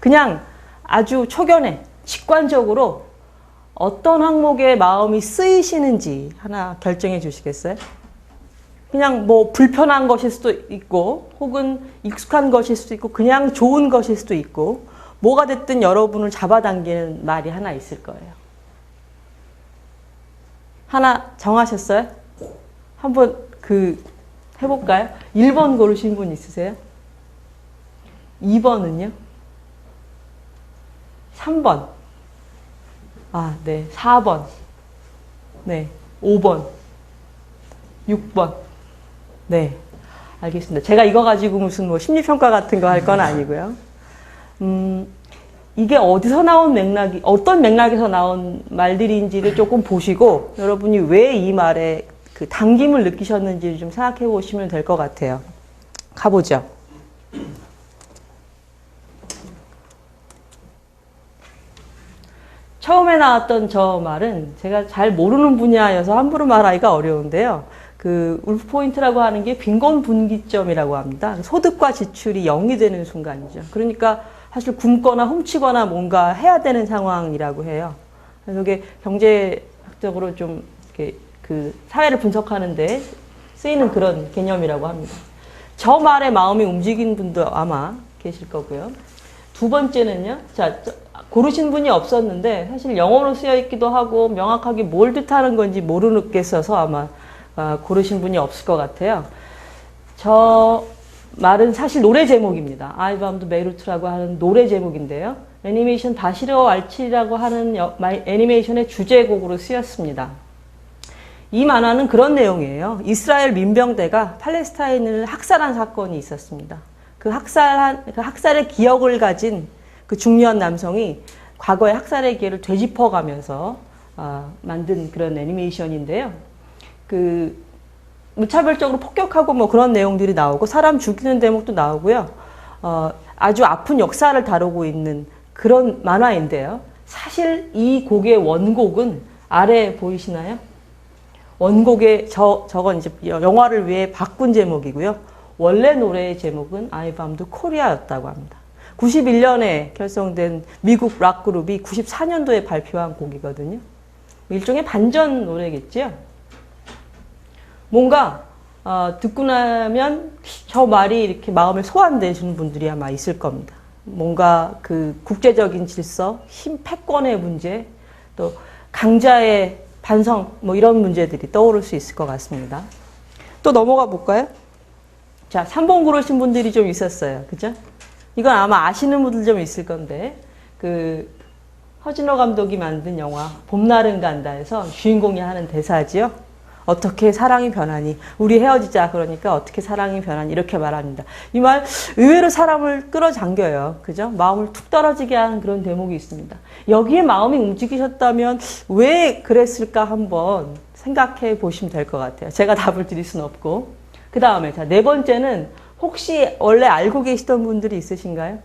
그냥 아주 초견에 직관적으로 어떤 항목에 마음이 쓰이시는지 하나 결정해 주시겠어요? 그냥 뭐 불편한 것일 수도 있고 혹은 익숙한 것일 수도 있고 그냥 좋은 것일 수도 있고 뭐가 됐든 여러분을 잡아당기는 말이 하나 있을 거예요. 하나 정하셨어요? 한번 그 해볼까요? 1번 고르신 분 있으세요? 2번은요? 3번. 아, 네. 4번. 네. 5번. 6번. 네. 알겠습니다. 제가 이거 가지고 무슨 뭐 심리평가 같은 거 할 건 아니고요. 음, 이게 어디서 나온 맥락이, 어떤 맥락에서 나온 말들인지를 조금 보시고, 여러분이 왜 이 말에 그 당김을 느끼셨는지를 좀 생각해 보시면 될 것 같아요. 가보죠. 처음에 나왔던 저 말은 제가 잘 모르는 분야여서 함부로 말하기가 어려운데요. 그 울프 포인트라고 하는 게 빈곤 분기점이라고 합니다. 소득과 지출이 0이 되는 순간이죠. 그러니까 사실 굶거나 훔치거나 뭔가 해야 되는 상황이라고 해요. 그래서 이게 경제학적으로 좀 이렇게 그 사회를 분석하는데 쓰이는 그런 개념이라고 합니다. 저 말에 마음이 움직인 분도 아마 계실 거고요. 두 번째는요. 자, 고르신 분이 없었는데 사실 영어로 쓰여 있기도 하고 명확하게 뭘 뜻하는 건지 모르겠어서 아마 아, 고르신 분이 없을 것 같아요. 저 말은 사실 노래 제목입니다. 아이밤도 메루트라고 하는 노래 제목인데요. 애니메이션 바시르어 알치라고 하는 애니메이션의 주제곡으로 쓰였습니다. 이 만화는 그런 내용이에요. 이스라엘 민병대가 팔레스타인을 학살한 사건이 있었습니다. 그 학살한 그 학살의 기억을 가진 그 중요한 남성이 과거의 학살의 기회를 되짚어가면서 아, 만든 그런 애니메이션인데요. 그 무차별적으로 폭격하고 뭐 그런 내용들이 나오고 사람 죽이는 대목도 나오고요. 어, 아주 아픈 역사를 다루고 있는 그런 만화인데요. 사실 이 곡의 원곡은 아래 보이시나요? 원곡의 저 저건 이제 영화를 위해 바꾼 제목이고요. 원래 노래의 제목은 아이밤도 코리아였다고 합니다. 91년에 결성된 미국 락 그룹이 94년도에 발표한 곡이거든요. 일종의 반전 노래겠죠. 뭔가 어, 듣고 나면 저 말이 이렇게 마음에 소환되시는 분들이 아마 있을 겁니다. 뭔가 그 국제적인 질서, 힘 패권의 문제, 또 강자의 반성, 뭐 이런 문제들이 떠오를 수 있을 것 같습니다. 또 넘어가 볼까요? 자, 3번 고르신 분들이 좀 있었어요. 그죠? 이건 아마 아시는 분들 좀 있을 건데, 그, 허진호 감독이 만든 영화, 봄날은 간다에서 주인공이 하는 대사지요. 어떻게 사랑이 변하니? 우리 헤어지자. 그러니까 어떻게 사랑이 변하니? 이렇게 말합니다. 이 말 의외로 사람을 끌어당겨요. 그죠? 마음을 툭 떨어지게 하는 그런 대목이 있습니다. 여기에 마음이 움직이셨다면 왜 그랬을까 한번 생각해 보시면 될 것 같아요. 제가 답을 드릴 수는 없고. 그 다음에, 자, 네 번째는 혹시 원래 알고 계시던 분들이 있으신가요?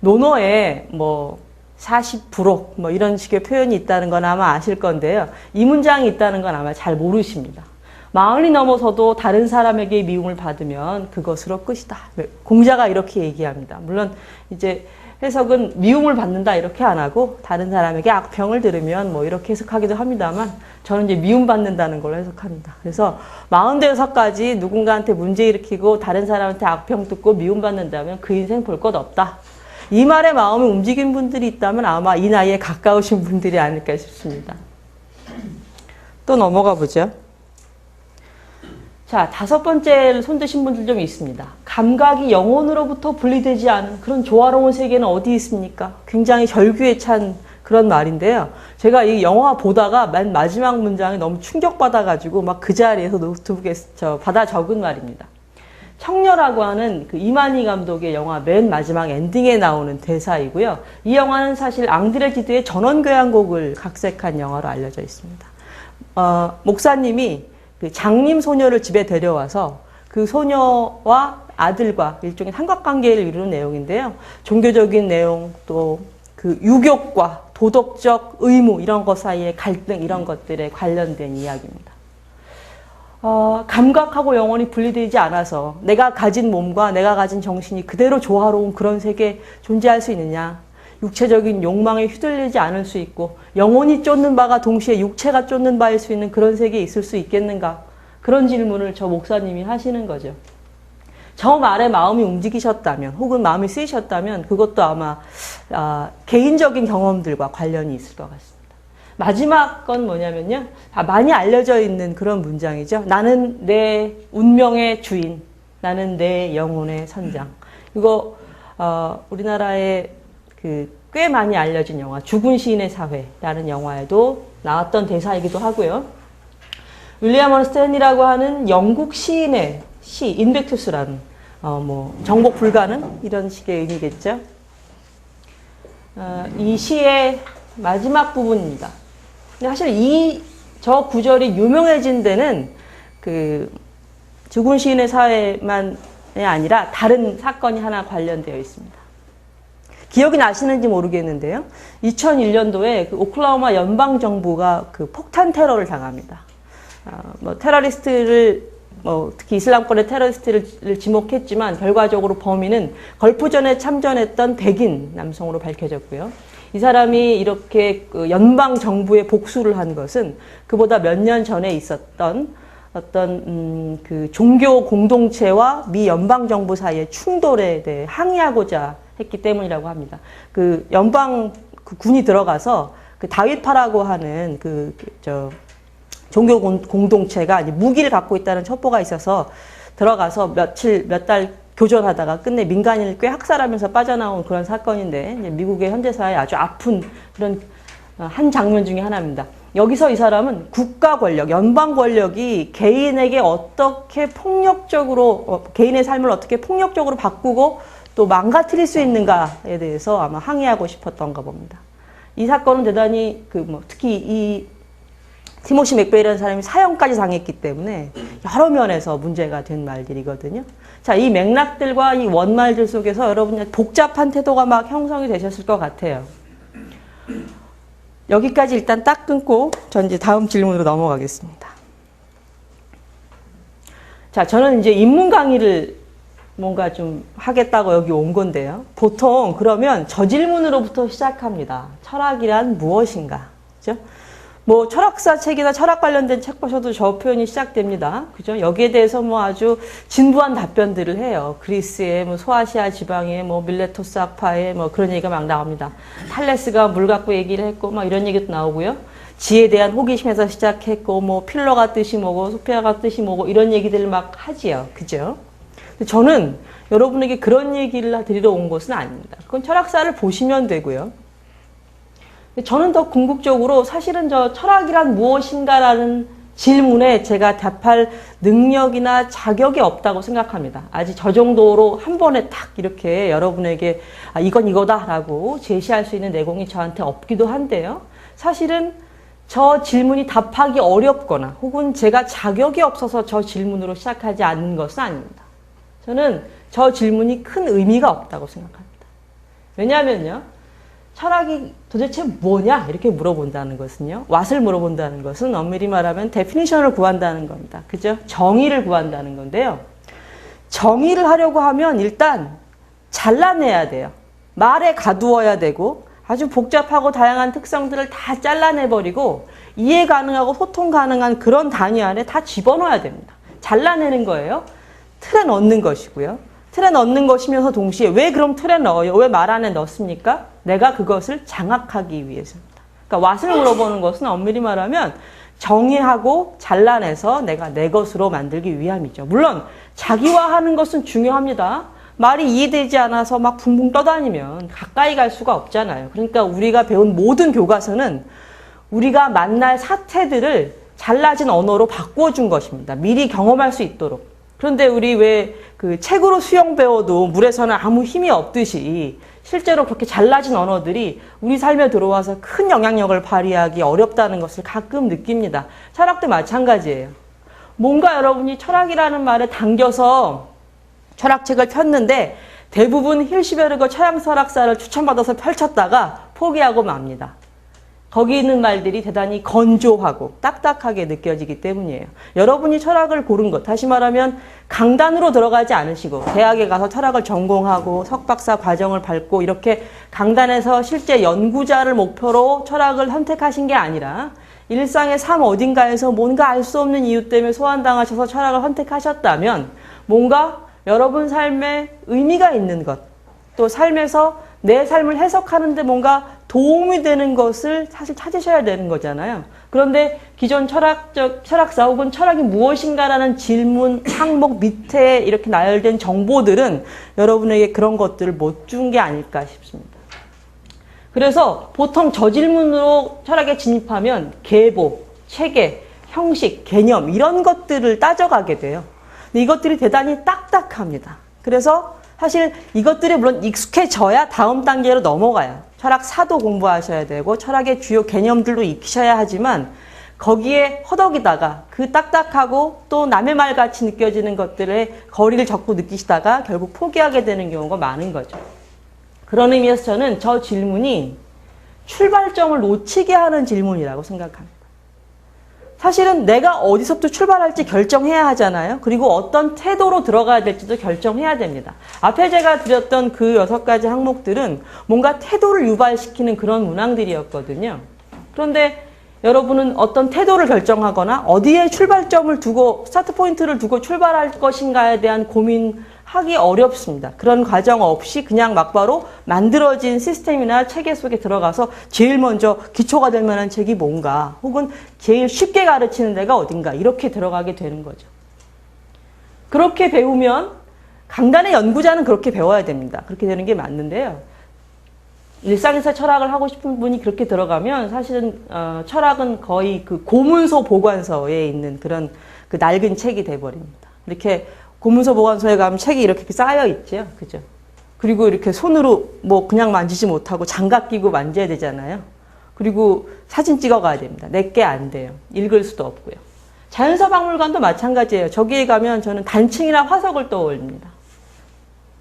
논어에 뭐, 40%, 뭐 이런 식의 표현이 있다는 건 아마 아실 건데요. 이 문장이 있다는 건 아마 잘 모르십니다. 마흔이 넘어서도 다른 사람에게 미움을 받으면 그것으로 끝이다. 공자가 이렇게 얘기합니다. 물론 이제 해석은 미움을 받는다 이렇게 안 하고 다른 사람에게 악평을 들으면 뭐 이렇게 해석하기도 합니다만 저는 이제 미움 받는다는 걸로 해석합니다. 그래서 마흔 대여섯까지 누군가한테 문제 일으키고 다른 사람한테 악평 듣고 미움 받는다면 그 인생 볼 것 없다. 이 말에 마음이 움직인 분들이 있다면 아마 이 나이에 가까우신 분들이 아닐까 싶습니다. 또 넘어가 보죠. 자, 다섯 번째 손드신 분들 좀 있습니다. 감각이 영혼으로부터 분리되지 않은 그런 조화로운 세계는 어디 있습니까? 굉장히 절규에 찬 그런 말인데요. 제가 이 영화 보다가 맨 마지막 문장이 너무 충격받아가지고 막 그 자리에서 노트북에 저 받아 적은 말입니다. 청녀라고 하는 그 이만희 감독의 영화 맨 마지막 엔딩에 나오는 대사이고요. 이 영화는 사실 앙드레지드의 전원교향곡을 각색한 영화로 알려져 있습니다. 어, 목사님이 그 장님 소녀를 집에 데려와서 그 소녀와 아들과 일종의 삼각관계를 이루는 내용인데요. 종교적인 내용 또 그 유교과 도덕적 의무 이런 것 사이의 갈등 이런 것들에 관련된 이야기입니다. 어, 감각하고 영혼이 분리되지 않아서 내가 가진 몸과 내가 가진 정신이 그대로 조화로운 그런 세계에 존재할 수 있느냐. 육체적인 욕망에 휘둘리지 않을 수 있고 영혼이 쫓는 바가 동시에 육체가 쫓는 바일 수 있는 그런 세계에 있을 수 있겠는가? 그런 질문을 저 목사님이 하시는 거죠. 저 말에 마음이 움직이셨다면 혹은 마음이 쓰이셨다면 그것도 아마 아, 개인적인 경험들과 관련이 있을 것 같습니다. 마지막 건 뭐냐면요. 아, 많이 알려져 있는 그런 문장이죠. 나는 내 운명의 주인. 나는 내 영혼의 선장. 이거 어, 우리나라에 그 꽤 많이 알려진 영화 죽은 시인의 사회라는 영화에도 나왔던 대사이기도 하고요. 윌리엄 원스탠이라고 하는 영국 시인의 시 인벡투스라는 어, 뭐 정복 불가능 이런 식의 의미겠죠. 어, 이 시의 마지막 부분입니다. 사실 이 저 구절이 유명해진 데는 그 죽은 시인의 사회만이 아니라 다른 사건이 하나 관련되어 있습니다. 기억이 나시는지 모르겠는데요. 2001년도에 그 오클라호마 연방 정부가 그 폭탄 테러를 당합니다. 아, 뭐 테러리스트를 뭐 특히 이슬람권의 테러리스트를 지목했지만 결과적으로 범인은 걸프전에 참전했던 백인 남성으로 밝혀졌고요. 이 사람이 이렇게 그 연방 정부에 복수를 한 것은 그보다 몇 년 전에 있었던 어떤 음, 그 종교 공동체와 미 연방 정부 사이의 충돌에 대해 항의하고자 했기 때문이라고 합니다. 그 연방 그 군이 들어가서 그 다윗파라고 하는 그 저 종교 공- 공동체가 무기를 갖고 있다는 첩보가 있어서 들어가서 며칠 몇 달 교전하다가 끝내 민간인을 꽤 학살하면서 빠져나온 그런 사건인데 미국의 현대사에 아주 아픈 그런 어, 한 장면 중에 하나입니다. 여기서 이 사람은 국가 권력, 연방 권력이 개인에게 어떻게 폭력적으로 어, 개인의 삶을 어떻게 폭력적으로 바꾸고 또 망가뜨릴 수 있는가에 대해서 아마 항의하고 싶었던가 봅니다. 이 사건은 대단히 그 뭐 특히 이 티모시 맥베이라는 사람이 사형까지 당했기 때문에 여러 면에서 문제가 된 말들이거든요. 자, 이 맥락들과 이 원말들 속에서 여러분 복잡한 태도가 막 형성이 되셨을 것 같아요. 여기까지 일단 딱 끊고 전 이제 다음 질문으로 넘어가겠습니다. 자, 저는 이제 인문 강의를 뭔가 좀 하겠다고 여기 온 건데요. 보통 그러면 저 질문으로부터 시작합니다. 철학이란 무엇인가? 그죠? 뭐 철학사 책이나 철학 관련된 책 보셔도 저 표현이 시작됩니다. 그죠? 여기에 대해서 뭐 아주 진부한 답변들을 해요. 그리스의 뭐 소아시아 지방의 뭐 밀레토스 학파의 뭐 그런 얘기가 막 나옵니다. 탈레스가 물 갖고 얘기를 했고 막 이런 얘기도 나오고요. 지에 대한 호기심에서 시작했고 뭐 필러가 뜻이 뭐고 소피아가 뜻이 뭐고 이런 얘기들을 막 하지요. 그죠? 저는 여러분에게 그런 얘기를 드리러 온 것은 아닙니다. 그건 철학사를 보시면 되고요. 저는 더 궁극적으로 사실은 저 철학이란 무엇인가라는 질문에 제가 답할 능력이나 자격이 없다고 생각합니다. 아직 저 정도로 한 번에 딱 이렇게 여러분에게 아, 이건 이거다라고 제시할 수 있는 내공이 저한테 없기도 한데요. 사실은 저 질문이 답하기 어렵거나 혹은 제가 자격이 없어서 저 질문으로 시작하지 않는 것은 아닙니다. 저는 저 질문이 큰 의미가 없다고 생각합니다. 왜냐하면요. 철학이 도대체 뭐냐? 이렇게 물어본다는 것은요. 왓을 물어본다는 것은 엄밀히 말하면 데피니션을 구한다는 겁니다. 그죠? 정의를 구한다는 건데요. 정의를 하려고 하면 일단 잘라내야 돼요. 말에 가두어야 되고 아주 복잡하고 다양한 특성들을 다 잘라내버리고 이해 가능하고 소통 가능한 그런 단위 안에 다 집어넣어야 됩니다. 잘라내는 거예요. 틀에 넣는 것이고요. 틀에 넣는 것이면서 동시에 왜 그럼 틀에 넣어요? 왜 말 안에 넣습니까? 내가 그것을 장악하기 위해서입니다. 그러니까 왓을 물어보는 것은 엄밀히 말하면 정의하고 잘라내서 내가 내 것으로 만들기 위함이죠. 물론 자기화하는 것은 중요합니다. 말이 이해되지 않아서 막 붕붕 떠다니면 가까이 갈 수가 없잖아요. 그러니까 우리가 배운 모든 교과서는 우리가 만날 사태들을 잘라진 언어로 바꿔준 것입니다. 미리 경험할 수 있도록. 그런데 우리 왜 그 책으로 수영 배워도 물에서는 아무 힘이 없듯이 실제로 그렇게 잘라진 언어들이 우리 삶에 들어와서 큰 영향력을 발휘하기 어렵다는 것을 가끔 느낍니다. 철학도 마찬가지예요. 뭔가 여러분이 철학이라는 말에 당겨서 철학책을 폈는데 대부분 힐시베르거 처양 철학사를 추천받아서 펼쳤다가 포기하고 맙니다. 거기 있는 말들이 대단히 건조하고 딱딱하게 느껴지기 때문이에요. 여러분이 철학을 고른 것, 다시 말하면 강단으로 들어가지 않으시고 대학에 가서 철학을 전공하고 석박사 과정을 밟고 이렇게 강단에서 실제 연구자를 목표로 철학을 선택하신 게 아니라 일상의 삶 어딘가에서 뭔가 알 수 없는 이유 때문에 소환당하셔서 철학을 선택하셨다면 뭔가 여러분 삶에 의미가 있는 것, 또 삶에서 내 삶을 해석하는데 뭔가 도움이 되는 것을 사실 찾으셔야 되는 거잖아요. 그런데 기존 철학적, 철학사 혹은 철학이 무엇인가라는 질문 항목 밑에 이렇게 나열된 정보들은 여러분에게 그런 것들을 못 준 게 아닐까 싶습니다. 그래서 보통 저 질문으로 철학에 진입하면 계보, 체계, 형식, 개념 이런 것들을 따져가게 돼요. 근데 이것들이 대단히 딱딱합니다. 그래서 사실 이것들이 물론 익숙해져야 다음 단계로 넘어가요. 철학 사도 공부하셔야 되고 철학의 주요 개념들도 익히셔야 하지만 거기에 허덕이다가 그 딱딱하고 또 남의 말 같이 느껴지는 것들의 거리를 적고 느끼시다가 결국 포기하게 되는 경우가 많은 거죠. 그런 의미에서 저는 저 질문이 출발점을 놓치게 하는 질문이라고 생각합니다. 사실은 내가 어디서부터 출발할지 결정해야 하잖아요. 그리고 어떤 태도로 들어가야 될지도 결정해야 됩니다. 앞에 제가 드렸던 그 여섯 가지 항목들은 뭔가 태도를 유발시키는 그런 문항들이었거든요. 그런데 여러분은 어떤 태도를 결정하거나 어디에 출발점을 두고 스타트 포인트를 두고 출발할 것인가에 대한 고민 하기 어렵습니다. 그런 과정 없이 그냥 막바로 만들어진 시스템이나 체계 속에 들어가서 제일 먼저 기초가 될 만한 책이 뭔가 혹은 제일 쉽게 가르치는 데가 어딘가 이렇게 들어가게 되는 거죠. 그렇게 배우면 강단의 연구자는 그렇게 배워야 됩니다. 그렇게 되는 게 맞는데요. 일상에서 철학을 하고 싶은 분이 그렇게 들어가면 사실은 어, 철학은 거의 그 고문서 보관서에 있는 그런 그 낡은 책이 돼버립니다. 이렇게 고문서 보관소에 가면 책이 이렇게 쌓여 있죠, 그죠? 그리고 이렇게 손으로 뭐 그냥 만지지 못하고 장갑 끼고 만져야 되잖아요. 그리고 사진 찍어 가야 됩니다. 내게 안 돼요. 읽을 수도 없고요. 자연사 박물관도 마찬가지예요. 저기에 가면 저는 단층이나 화석을 떠올립니다.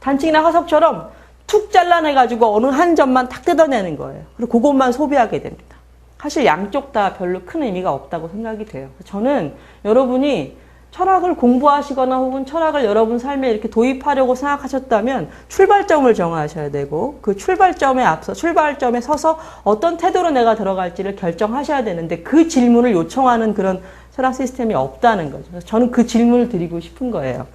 단층이나 화석처럼 툭 잘라내가지고 어느 한 점만 탁 뜯어내는 거예요. 그리고 그것만 소비하게 됩니다. 사실 양쪽 다 별로 큰 의미가 없다고 생각이 돼요. 저는 여러분이 철학을 공부하시거나 혹은 철학을 여러분 삶에 이렇게 도입하려고 생각하셨다면 출발점을 정하셔야 되고 그 출발점에 앞서 출발점에 서서 어떤 태도로 내가 들어갈지를 결정하셔야 되는데 그 질문을 요청하는 그런 철학 시스템이 없다는 거죠. 저는 그 질문을 드리고 싶은 거예요.